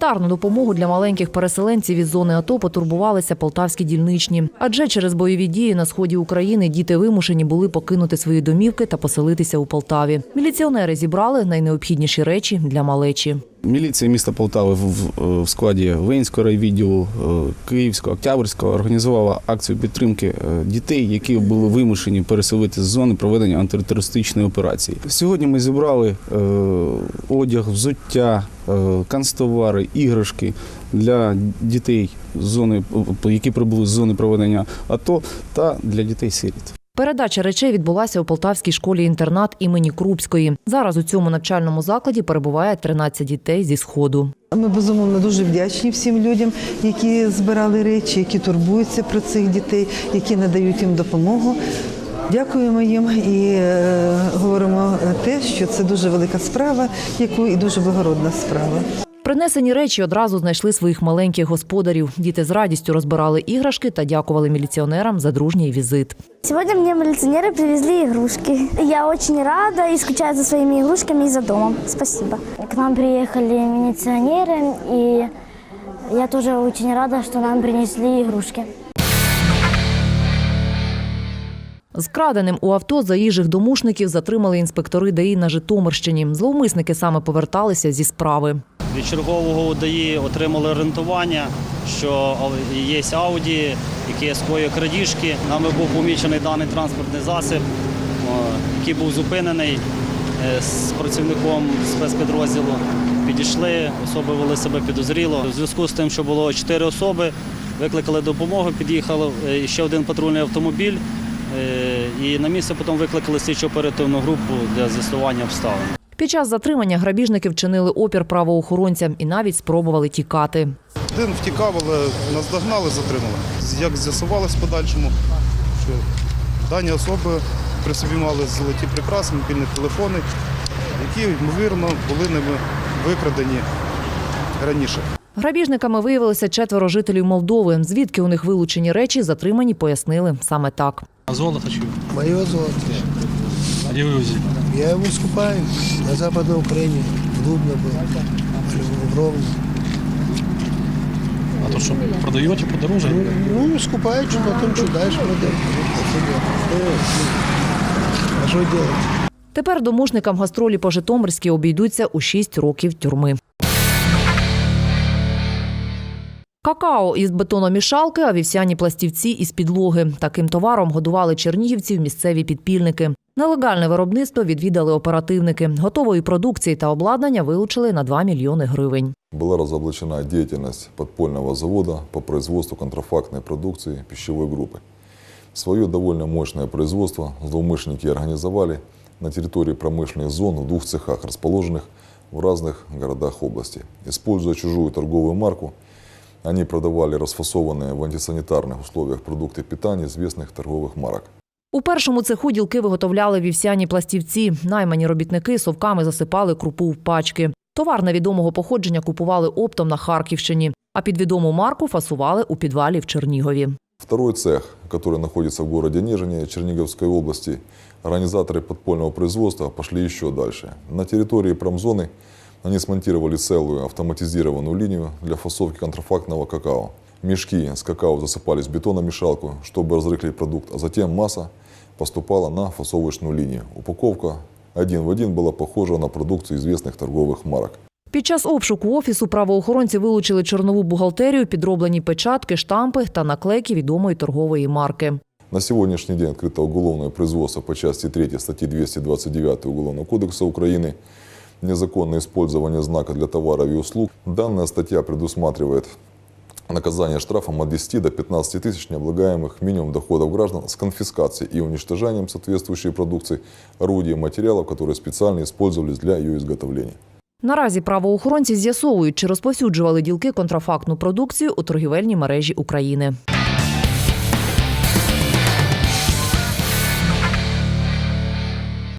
Гуманітарну допомогу для маленьких переселенців із зони АТО потурбувалися полтавські дільничні. Адже через бойові дії на сході України діти вимушені були покинути свої домівки та поселитися у Полтаві. Міліціонери зібрали найнеобхідніші речі для малечі. Міліція міста Полтави в, складі Винського райвідділу, е, Київського, Октябрьського організувала акцію підтримки е, дітей, які були вимушені переселити з зони проведення антитерористичної операції. Сьогодні ми зібрали е, одяг, взуття, канцтовари, іграшки для дітей зони, які прибули з зони проведення АТО, та для дітей-сиріт. Передача речей відбулася у Полтавській школі-інтернат імені Крупської. Зараз у цьому навчальному закладі перебуває 13 дітей зі сходу. Ми безумовно дуже вдячні всім людям, які збирали речі, які турбуються про цих дітей, які надають їм допомогу. Дякуємо їм і е, говоримо те, що це дуже велика справа, яку і дуже благородна справа. Принесені речі одразу знайшли своїх маленьких господарів. Діти з радістю розбирали іграшки та дякували міліціонерам за дружній візит. Сьогодні мені міліціонери привезли ігрушки. Я очень рада і скучаю за своїми ігрушками і за домом. Спасибо. К нам приїхали міліціонери, і я теж очень рада, що нам принесли игрушки. З у авто заїжджих домушників затримали інспектори ДАІ на Житомирщині. Зловмисники саме поверталися зі справи. Від чергового УДАІ отримали орієнтування, що є Ауді, яке скоює крадіжки. Нами був помічений даний транспортний засіб, який був зупинений е, з працівником спецпідрозділу. Підійшли, особи вели себе підозріло. У зв'язку з тим, що було чотири особи, викликали допомогу, під'їхав е, ще один патрульний автомобіль. Е, І на місце потім викликали слідчо оперативну групу для з'ясування обставин. Під час затримання грабіжники вчинили опір правоохоронцям і навіть спробували тікати. Один втікав, але нас догнали, затримали. Як з'ясувалось в подальшому, що дані особи при собі мали золоті прикраси, мобільні телефони, які, ймовірно, були ними викрадені раніше. Грабіжниками виявилося четверо жителів Молдови. Звідки у них вилучені речі, затримані пояснили саме так. А золото хочу. Мое золото. А где вы его взяли? Я его скупаю на Западной Украине, в Дубно был, в Ровно. А то что, продаете подороже? Ну, скупаю, что потом что дальше продаю. А что делать? Тепер домушникам гастролі по Житомирській обійдуться у 6 років тюрми. Какао із бетономішалки, а вівсяні пластівці із підлоги. Таким товаром годували чернігівців місцеві підпільники. Нелегальне виробництво відвідали оперативники. Готової продукції та обладнання вилучили на 2 мільйони гривень. Была разоблачена деятельность подпольного завода по производству контрафактной продукции пищевой группы. Свое довольно мощное производство злоумышленники организовали на территории промышленных зон в двух цехах, расположенных в разных городах области. Используя чужую торговую марку, они продавали расфасованные в антисанитарных условиях продукты питания известных торговых марок. У першому цеху ділки виготовляли вівсяні пластівці. Наймані робітники совками засипали крупу в пачки. Товар невідомого походження купували оптом на Харківщині, а під відому марку фасували у підвалі в Чернігові. Второй цех, который находится в городе Нежине Черниговской области, организаторы подпольного производства пошли еще дальше. На территории промзоны они смонтировали целую автоматизированную линию для фасовки контрафактного какао. Мешки с какао засыпались в бетономешалку, чтобы разрыхлить продукт, а затем масса поступала на фасовочную линию. Упаковка один в один была похожа на продукцию известных торговых марок. Під час обшуку офісу правоохоронці вилучили чорнову бухгалтерію, підроблені печатки, штампи та наклейки відомої торгової марки. На сегодняшний день открыто уголовное производство по части 3 статьи 229 Уголовного кодекса Украины «Незаконное использование знака для товаров и услуг». Данная статья предусматривает наказание штрафом от 10 до 15 тысяч необлагаемых минимум доходов граждан с конфискацией и уничтожением соответствующей продукции, орудий и материалов, которые специально использовались для ее изготовления. Наразі правоохоронці з'ясовують, чи розповсюджували ділки контрафактну продукцію у торгівельній мережі України.